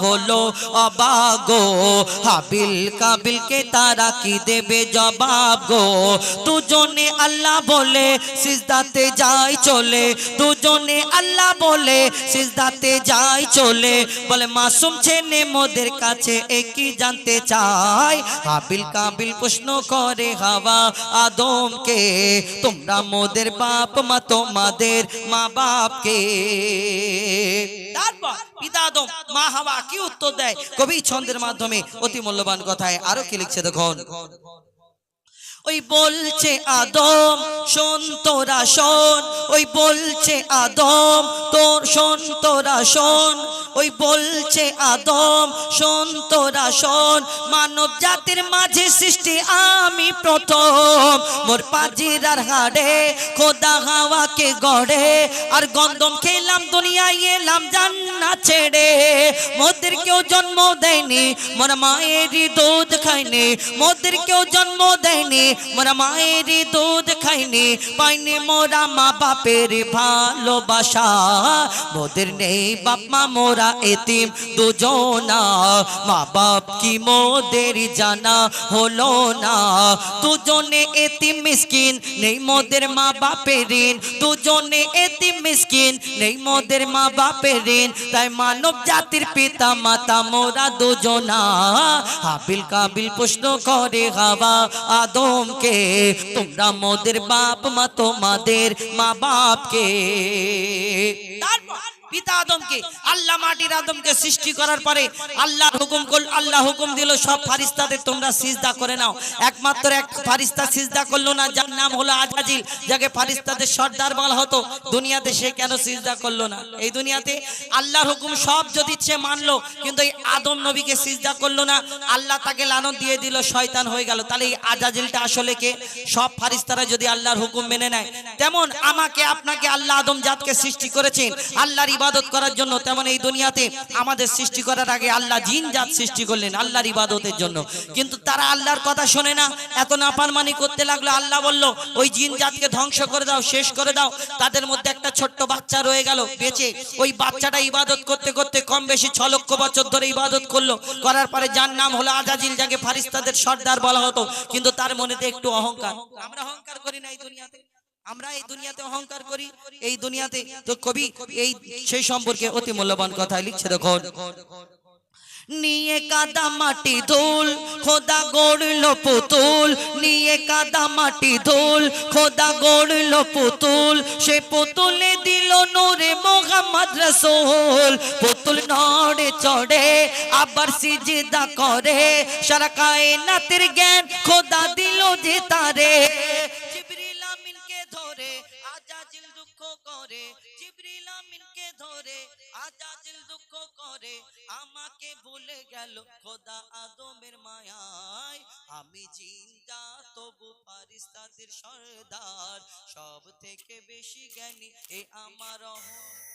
হলো অবাগো হাবিল কাবিলকে তারা কি দেবে জবাব গো? দুজনে আল্লাহ বলে সিজদাতে যাই চলে। দুজনে আল্লাহ বলে সিজদাতে যাই চলে। বলে মাসুম ছেলে মোদের কাছে একই জানতে চাই হাবিল কাবিল প্রশ্ন করে হাওয়া আদমকে, তোমরা মোদের বাপ মা তোমাদের মা বাপকে। তারপর মা হাওয়া কি উত্তর দেয়? কবি ছন্দের মাধ্যমে অতি মূল্যবান কথায় আরও কি লিখছে দেখুন? ওই বলছে আদম, শোন তোরা শোন। ওই বলছে আদম, তোর, শোন তোরা শোন। ওই বলছে আদম, শোন তোরা শোন। মানব জাতির মাঝে সৃষ্টি আমি প্রথম। মোর পাজিরার হাড়ে খোদা হাওয়াকে গড়ে। আর গন্ধম খেলাম, দুনিয়ায় এলাম জান্না ছেড়ে। মোদের কেউ জন্ম দেয়নি, মোর মায়েরই দুধ খাইনি মোদের কেউ জন্ম দেয়নি, মোরা মায়ের দুধ খাইনি পাইনি মোরা মা বাপের ভালোবাসা। মোদের নেই বাপ মা, মোরা এতিম দুজনা। মা বাপ কি মোদের জানা হলো না। দুজনে এতিম মিসকিন, নেই মোদের মা বাপের ঋণ। দুজনে এতিম মিসকিন, নেই মোদের মা বাপের ঋণ। তাই মানব জাতির পিতা মাতা মোরা দুজনা। হাবিল কাবিল প্রশ্ন করে, হাওয়া আদমকে, তোমরা মোদের বাপ মা, তোমাদের মা বাপকে তারপর পিতা আদমকে, আল্লাহ মাটির আদমকে সৃষ্টি করার পরে আল্লাহ হুকুম করল আল্লাহ হুকুম দিল, সব ফারিস্তাদের তোমরা সিজদা করে নাও। একমাত্র এক ফারিস্তা সিজদা করল না, যার নাম হলো আজাজিল যাকে ফারিস্তাদের সর্দার বলা হতো, দুনিয়াতে সে কেন সিজদা করল না? এই দুনিয়াতে আল্লাহর হুকুম সব যদি সে মানলো, কিন্তু এই আদম নবীকে সিজদা করল না, আল্লাহ তাকে লানত দিয়ে দিল, শয়তান হয়ে গেল। তাহলে এই আজাজিলটা আসলে কে? সব ফারিস্তারা যদি আল্লাহর হুকুম মেনে নেয়, তেমন আমাকে, আপনাকে আল্লাহ আদম জাতকে সৃষ্টি করেছেন, আল্লাহর ইবাদত করার জন্য তেমন এই দুনিয়াতে আমাদের সৃষ্টি করার আগে আল্লাহ জিন জাত সৃষ্টি করলেন আল্লাহর ইবাদতের জন্য। কিন্তু তারা আল্লাহর কথা শোনে না। এত নাফারমানি করতে লাগল, আল্লাহ বলল, ওই জিন জাতকে ধ্বংস করে দাও, শেষ করে দাও। তাদের মধ্যে একটা ছোট্ট বাচ্চা রয়ে গেল, বেঁচে। ওই বাচ্চাটা ইবাদত করতে করতে কম বেশি ছ লক্ষ বছর ধরে ইবাদত করল। করার পরে যার নাম হলো আজাজিল, যাকে ফারিস্তাদের সর্দার বলা হতো, কিন্তু তার মনেতে একটু অহংকার। আমরা অহংকার করি না এই দুনিয়াতে। আমরা এই দুনিয়াতে অহংকার করি, এই দুনিয়াতে তো কবি এই সেই সম্পর্কে অতি মূল্যবান কথা লিখছে, দেখুন। নিয়ে কাদা মাটি ধুল, খোদা গড়ল পুতুল। নিয়ে কাদা মাটি ধুল, খোদা গড়ল পুতুল। সে পুতুলে দিল নূরে মোহাম্মদ রসুল। পুতুল নড়ে চড়ে, আবার সিজদা করে। সারা কায়নাতের জ্ঞান খোদা দিল যে তারে। করে, জিবরিল আমিনকে ধরে আজাজিল দুঃখ করে। আমাকে বলে গেল খোদা আদমের মায়ায়। আমি জিন্দা, তবু ফারিস্তাদের সর্দার। সব থেকে বেশি জ্ঞানী এ আমার অহংকার।